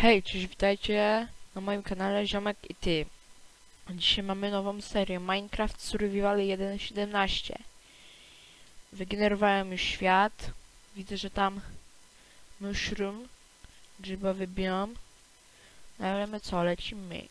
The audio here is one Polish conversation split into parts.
Hej, cześć, witajcie na moim kanale Ziomek i Ty. Dzisiaj mamy nową serię Minecraft Survival 1.17. Wygenerowałem już świat. Widzę, że tam mushroom, grzybowy biom. No ale my co, lecimy.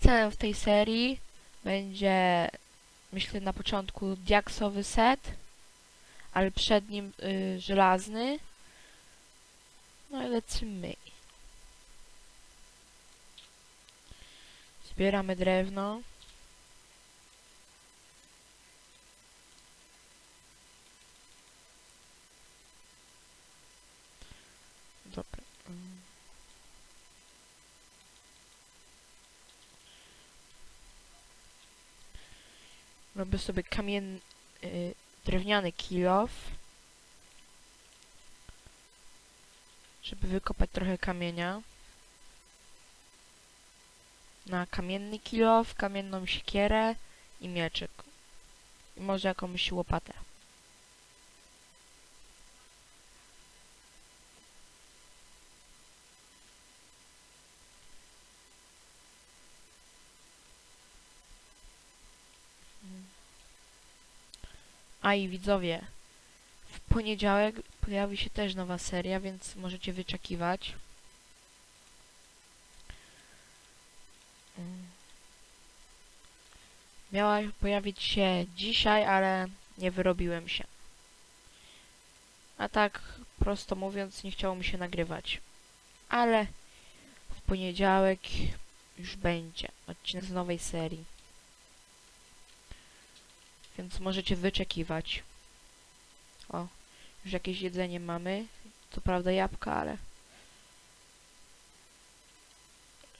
Celem w tej serii będzie, myślę na początku, diaksowy set, ale przed nim y, żelazny. No i lecimy. Zbieramy drewno. Dobra. Robię sobie kamien... y, drewniany kilof. Żeby wykopać trochę kamienia. Na kamienny kilof, kamienną siekierę i mieczyk. I może jakąś łopatę. Mm. A i widzowie, w poniedziałek pojawi się też nowa seria, więc możecie wyczekiwać. Mm. Miała pojawić się dzisiaj, ale nie wyrobiłem się. A tak, prosto mówiąc, nie chciało mi się nagrywać. Ale w poniedziałek już będzie odcinek z nowej serii. Więc możecie wyczekiwać. O, już jakieś jedzenie mamy. Co prawda jabłka, ale...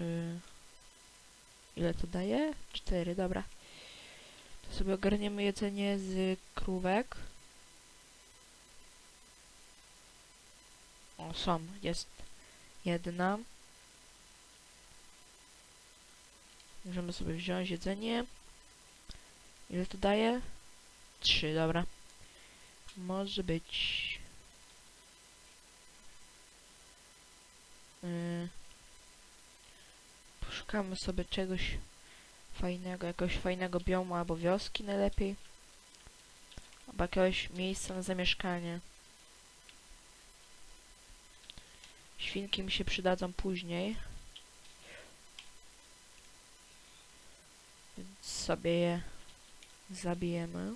Yy. Ile to daje? Cztery, dobra. To sobie ogarniemy jedzenie z krówek. O, są. Jest jedna. Możemy sobie wziąć jedzenie. Ile to daje? Trzy, dobra. Może być... Yy, poszukamy sobie czegoś fajnego, jakiegoś fajnego biomu albo wioski najlepiej. Albo jakiegoś miejsca na zamieszkanie. Świnki mi się przydadzą później. Więc sobie je zabijemy.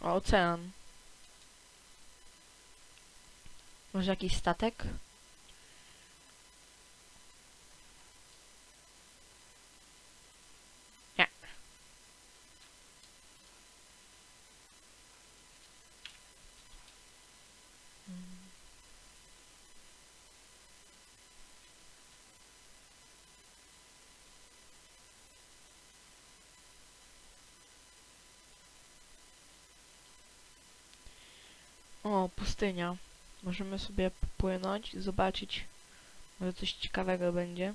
O, ocean. Może jakiś statek? O, pustynia. Możemy sobie popłynąć i zobaczyć. Może coś ciekawego będzie.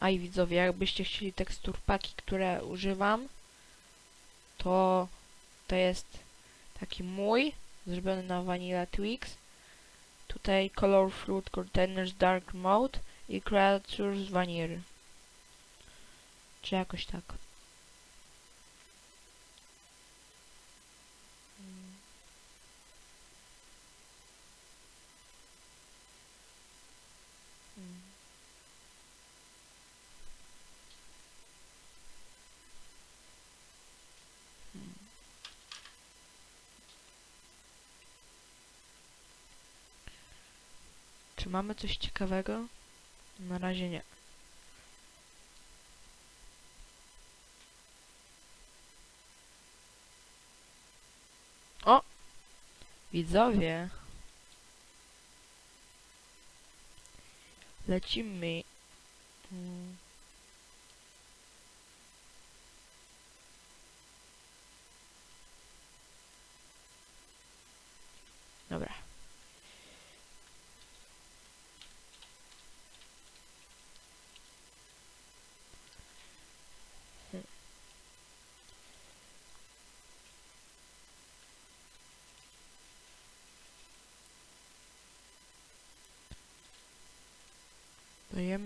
A i widzowie, jakbyście chcieli tekstur paki, które używam, to to jest taki mój, zrobiony na Vanilla Twix. Tutaj Color Fruit Containers Dark Mode i Creatures Vanilla. Czy jakoś tak. Czy mamy coś ciekawego? Na razie nie. O! Widzowie. Lecimy. Mm.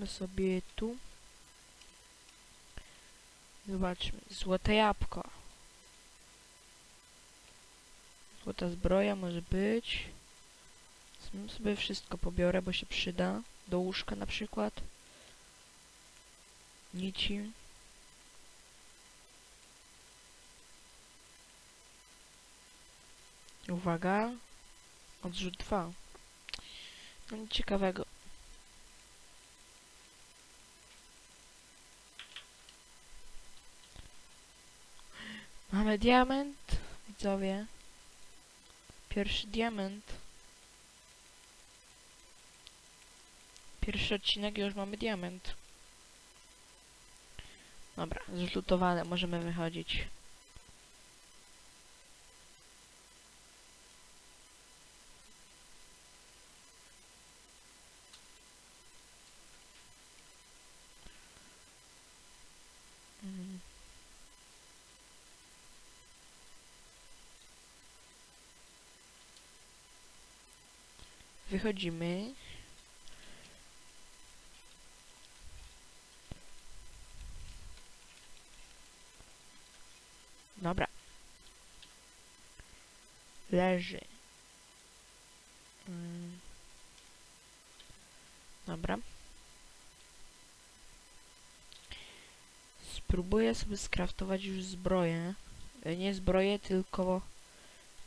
Dajemy sobie tu. Zobaczmy. Złote jabłko. Złota zbroja może być. Sam sobie wszystko pobiorę, bo się przyda. Do łóżka na przykład. Nici. Uwaga. Odrzut 2. No nic ciekawego. Mamy diament, widzowie. Pierwszy diament. Pierwszy odcinek już mamy diament. Dobra, zlutowane, możemy wychodzić. Wychodzimy. Dobra. Leży. Mm. Dobra. Spróbuję sobie skraftować już zbroję. E, Nie zbroję, tylko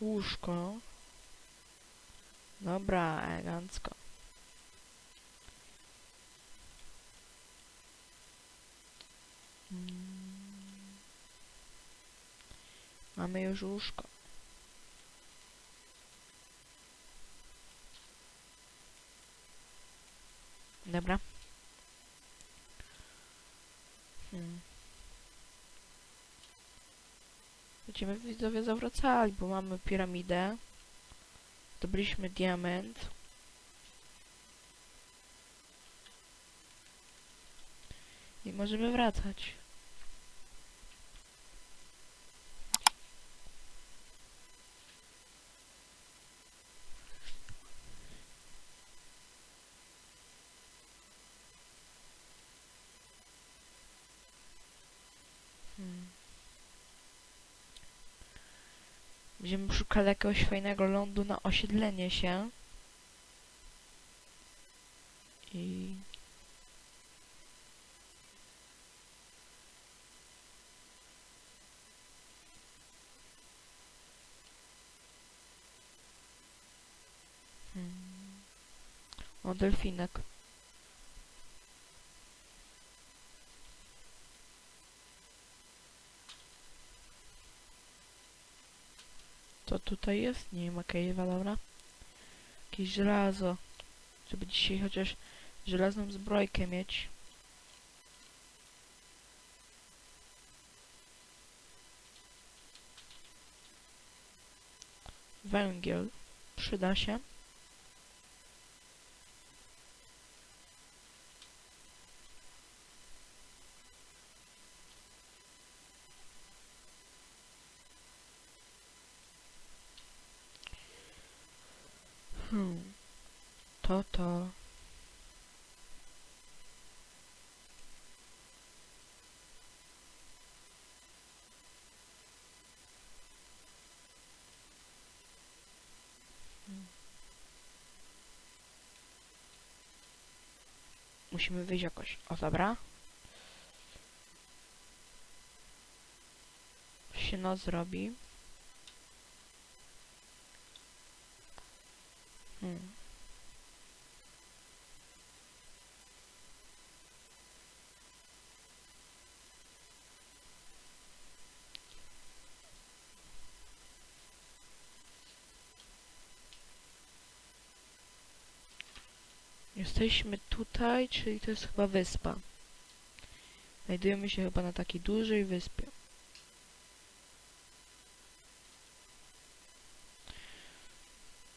łóżko. Dobra, elegancko. Mm. Mamy już łóżko. Dobra. Hmm. Będziemy widzowie zawracali, bo mamy piramidę. Zdobyliśmy diament. I możemy wracać. Będziemy szukali jakiegoś fajnego lądu na osiedlenie się. I... Hmm. O, delfinek. Tutaj jest? Nie wiem, cave'a, dobra. Jakieś żelazo. Żeby dzisiaj chociaż żelazną zbrojkę mieć. Węgiel. Przyda się. Hmm. To to. Hmm. Musimy wyjść jakoś. O, dobra. Się noc zrobi. Hmm. Jesteśmy tutaj, czyli to jest chyba wyspa. Znajdujemy się chyba na takiej dużej wyspie.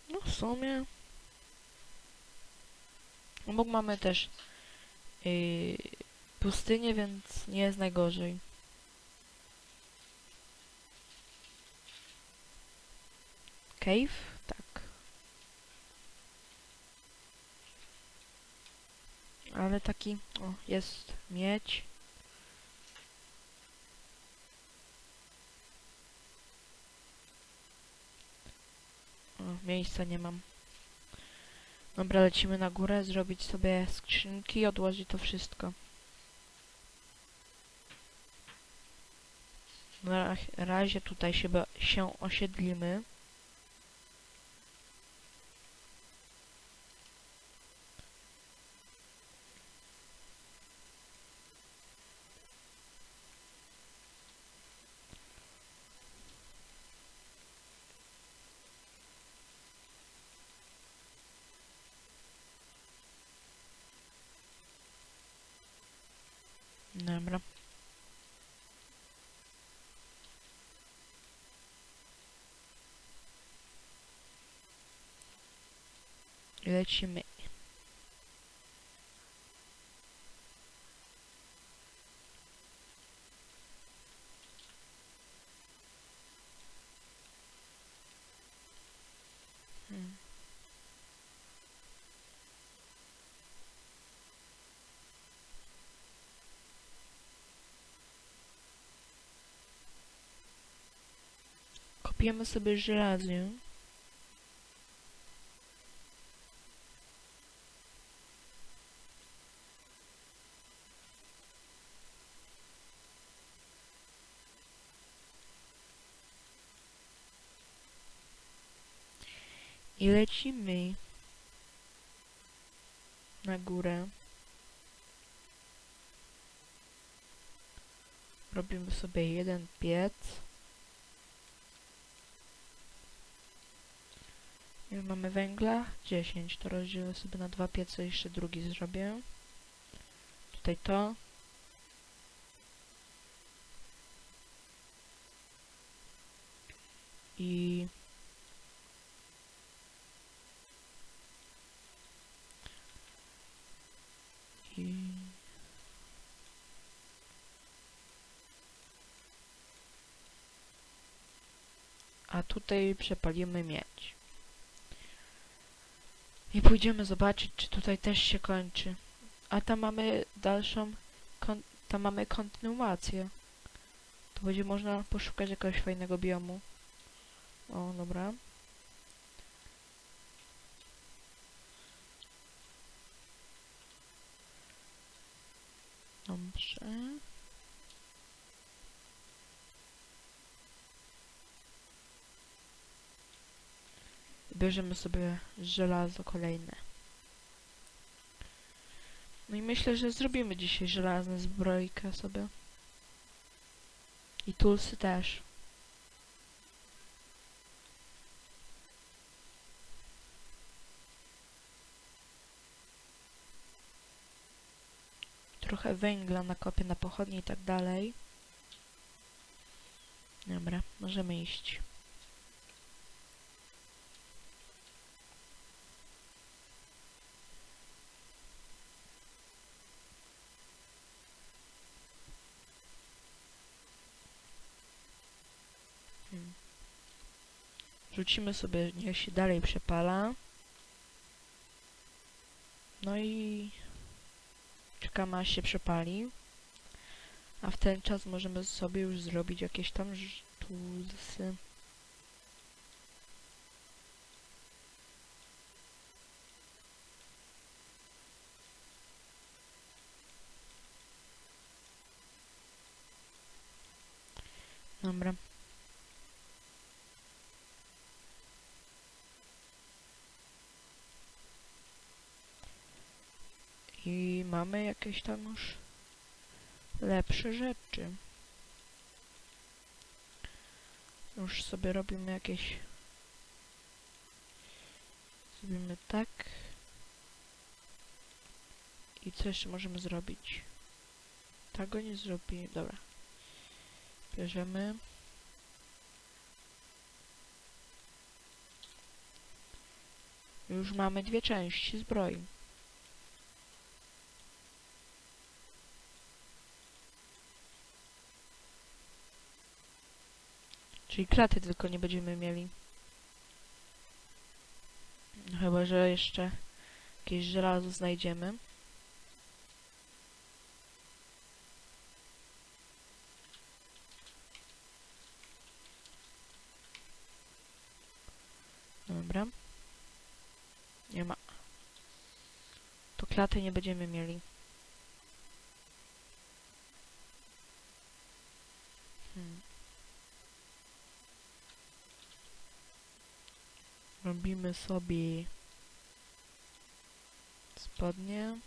No w sumie. Obok mamy też yy, pustynię, więc nie jest najgorzej. Cave? Tak. A ale taki, o, jest miedź. O, miejsca nie mam. Dobra, lecimy na górę, zrobić sobie skrzynki odłożyć to wszystko. Na ra- razie tutaj się, się osiedlimy. Dobra. Lecimy. Kopiemy sobie żelazo. I lecimy na górę. Robimy sobie jeden piec. Mamy węgla 10, to rozdzielę sobie na dwa piece, jeszcze drugi zrobię. Tutaj to. I i a tutaj przepalimy miedź. I pójdziemy zobaczyć, czy tutaj też się kończy. A tam mamy dalszą, tam mamy kontynuację. To będzie można poszukać jakiegoś fajnego biomu. O, dobra. Dobrze. Bierzemy sobie żelazo kolejne. No i myślę, że zrobimy dzisiaj żelazne zbrojkę sobie. I tulsy też. Trochę węgla nakopię na pochodnie i tak dalej. Dobra, możemy iść. Rzucimy sobie, niech się dalej przepala. No i czekamy aż się przepali. A w ten czas możemy sobie już zrobić jakieś tam tulsy. Dobra. I mamy jakieś tam już lepsze rzeczy. Już sobie robimy jakieś... Zrobimy tak. I co jeszcze możemy zrobić? Tego nie zrobimy. Dobra. Bierzemy. Już mamy dwie części zbroi. Czyli klaty tylko nie będziemy mieli. Chyba, że jeszcze jakieś żelazo znajdziemy. Dobra. Nie ma. To klaty nie będziemy mieli. Robimy sobie spodnie.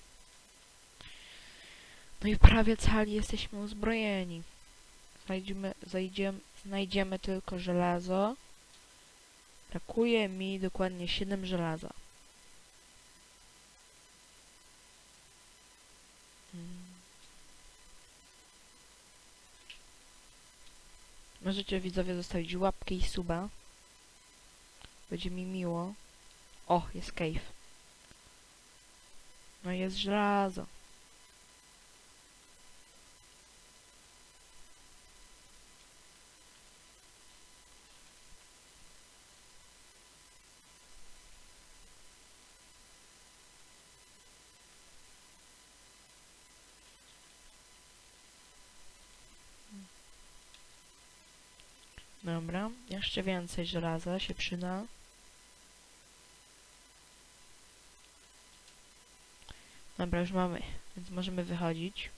No i prawie cali jesteśmy uzbrojeni. Znajdziemy, zajdziemy, znajdziemy tylko żelazo. Brakuje mi dokładnie 7 żelaza. Mm. Możecie widzowie zostawić łapkę i suba. Będzie mi miło. O, jest cave. No jest żelazo. Dobra, jeszcze więcej żelaza się przyda. Dobra, już mamy, więc możemy wychodzić.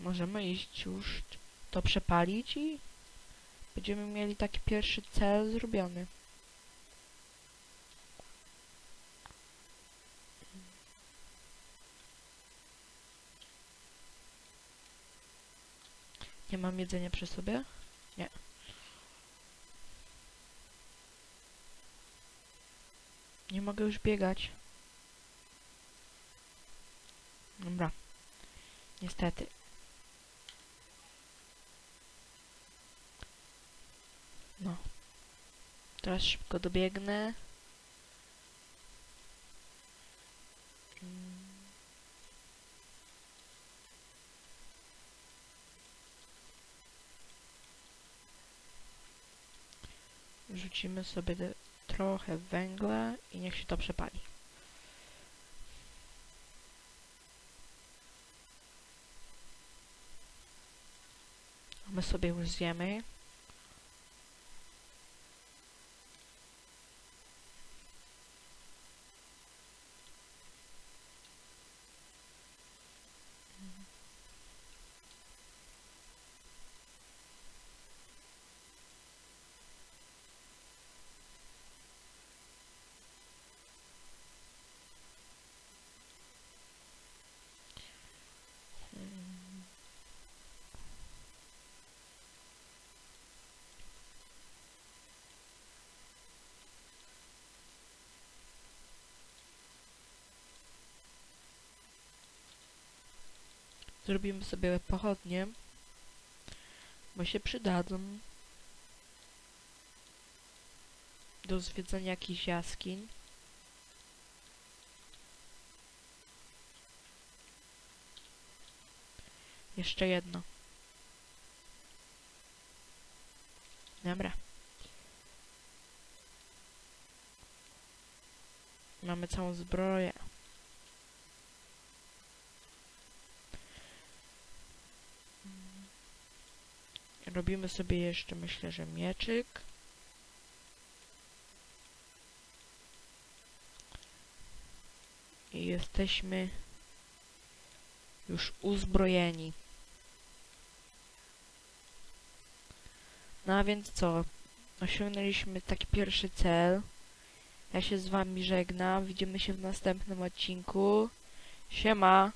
Możemy iść już to przepalić i będziemy mieli taki pierwszy cel zrobiony. Nie mam jedzenia przy sobie? Nie. Nie mogę już biegać. Dobra. Niestety. No. Teraz szybko dobiegnę. Rzucimy sobie trochę węgla i niech się to przepali. My sobie już zjemy. Zrobimy sobie pochodnie, bo się przydadzą do zwiedzania jakichś jaskiń. Jeszcze jedno. Dobra. Mamy całą zbroję. Robimy sobie jeszcze, myślę, że mieczyk. I jesteśmy już uzbrojeni. No a więc co? Osiągnęliśmy taki pierwszy cel. Ja się z wami żegnam. Widzimy się w następnym odcinku. Siema!